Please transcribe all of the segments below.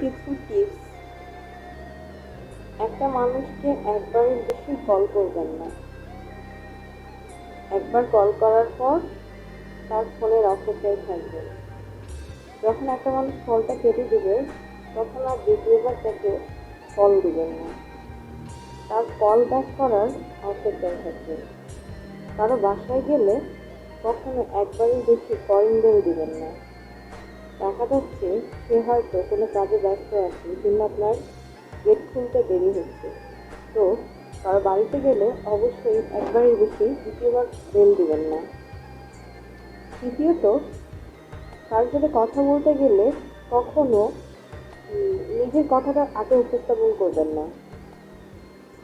কিছু টিপস একটা মানুষকে একবারের বেশি কল করবেন না। একবার কল করার পর তার ফোনের অপেক্ষায় থাকবে যখন একটা মানুষ কলটা কেটে দেবে, তখন আর দ্বিতীয়বার তাকে কল দিবেন না। তার কল ব্যাক করার অপেক্ষায় থাকবে কারও বাসায় গেলে কখনো একবারের বেশি কলিং বেল দিবেন না। দেখা যাচ্ছে সে হয়তো কোনো কাজে ব্যস্ত আছে কিংবা আপনার গেট খুলতে দেরি হচ্ছে। তো কারও বাড়িতে গেলে অবশ্যই একবারের বেশি দ্বিতীয়বার বেল দিবেন না। তৃতীয়ত কারোর সাথে কথা বলতে গেলে কখনো নিজের কথাটা আগে উপস্থাপন করবেন না।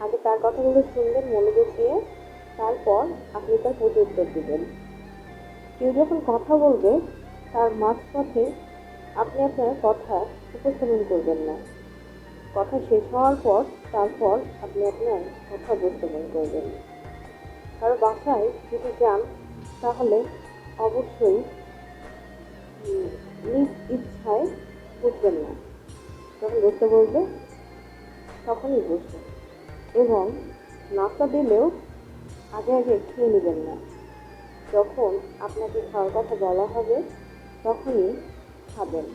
আগে তার কথাগুলো শুনবেন, মনোযোগ দিয়ে, তারপর আপনি তার প্রতি উত্তর দিবেন। কেউ যখন কথা বলবে তার মাঝপথে আপনি আপনার কথা উপস্থাপন করবেন না। কথা শেষ হওয়ার পর তারপর আপনি আপনার কথা উপস্থাপন করবেন। কারও বাসায় যদি যান, তাহলে অবশ্যই নিজ ইচ্ছায় বসবেন না। যখন বসতে বলবে, তখনই বসবেন এবং নাস্তা দিলেও আগে আগে খেয়ে নেবেন না। যখন আপনাকে খাওয়ার কথা বলা হবে তখনই খাবেন।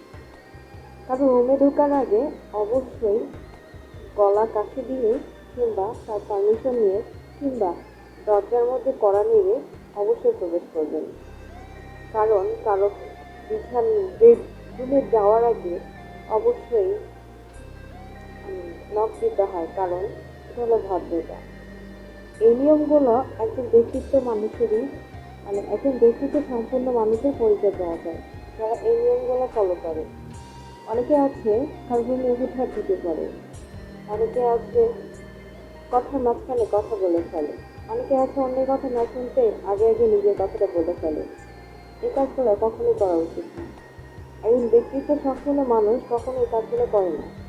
তবে রুমে ঢোকার আগে অবশ্যই গলা কাছে দিয়ে কিংবা তার পারমিশন নিয়ে কিংবা দরজার মধ্যে কড়া নেড়ে অবশ্যই প্রবেশ করবেন। কারণ কারও বিছান বেডরুমে যাওয়ার আগে অবশ্যই নখ দিতে হয়, কারণ এটা হলো ভদ্রতা। এই নিয়মগুলো একজন ব্যক্তিত্ব মানুষেরই মানে একজন ব্যক্তিত্ব সম্পূর্ণ মানুষের পরিচয় দেওয়া যায়। যারা এই নিয়মগুলো ফলো করে। অনেকে আছে সর্বনিম্ন উঠা ঢুকে পারে। অনেকে আছে কথার মাঝখানে কথা বলে ফেলে। অনেকে আছে অন্যের কথা না শুনতে আগে আগে নিজের কথাটা বলে ফেলে। এই কাজগুলো কখনোই করা উচিত না। একজন ব্যক্তিত্ব সম্পূর্ণ মানুষ কখনো এই কাজগুলো করে না।